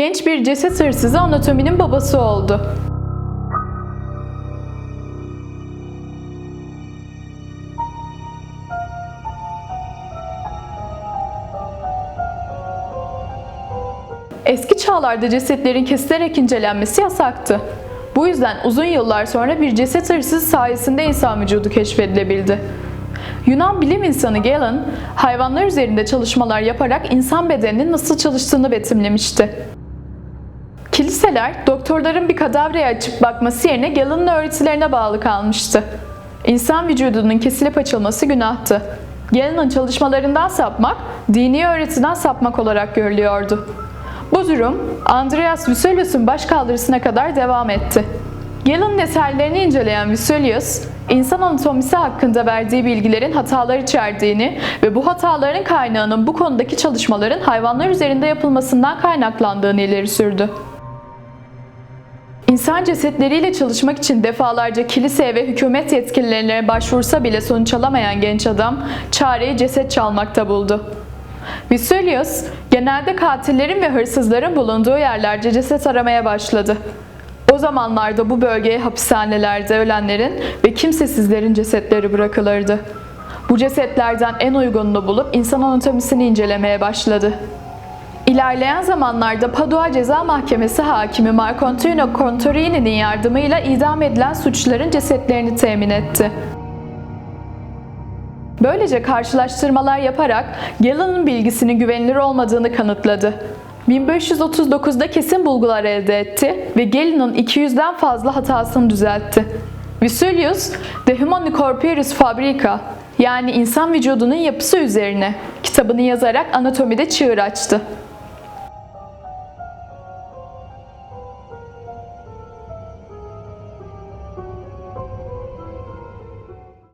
Genç bir ceset hırsızı anatominin babası oldu. Eski çağlarda cesetlerin kesilerek incelenmesi yasaktı. Bu yüzden uzun yıllar sonra bir ceset hırsızı sayesinde insan vücudu keşfedilebildi. Yunan bilim insanı Galen, hayvanlar üzerinde çalışmalar yaparak insan bedeninin nasıl çalıştığını betimlemişti. Kiliseler, doktorların bir kadavraya açıp bakması yerine Galen'ın öğretilerine bağlı kalmıştı. İnsan vücudunun kesilip açılması günahtı. Galen'ın çalışmalarından sapmak, dini öğretiden sapmak olarak görülüyordu. Bu durum, Andreas Vesalius'un başkaldırısına kadar devam etti. Galen'ın eserlerini inceleyen Vesalius, insan anatomisi hakkında verdiği bilgilerin hatalar içerdiğini ve bu hataların kaynağının bu konudaki çalışmaların hayvanlar üzerinde yapılmasından kaynaklandığını ileri sürdü. İnsan cesetleriyle çalışmak için defalarca kiliseye ve hükümet yetkililerine başvursa bile sonuç alamayan genç adam çareyi ceset çalmakta buldu. Vesalius, genelde katillerin ve hırsızların bulunduğu yerlerce ceset aramaya başladı. O zamanlarda bu bölgeye hapishanelerde ölenlerin ve kimsesizlerin cesetleri bırakılırdı. Bu cesetlerden en uygununu bulup insan anatomisini incelemeye başladı. İlerleyen zamanlarda Padua Ceza Mahkemesi hakimi Marcontino Contorini'nin yardımıyla idam edilen suçluların cesetlerini temin etti. Böylece karşılaştırmalar yaparak Galen'ın bilgisinin güvenilir olmadığını kanıtladı. 1539'da kesin bulgular elde etti ve Galen'ın 200'den fazla hatasını düzeltti. Vesalius, De Humani Corporis Fabrica yani insan vücudunun yapısı üzerine kitabını yazarak anatomide çığır açtı.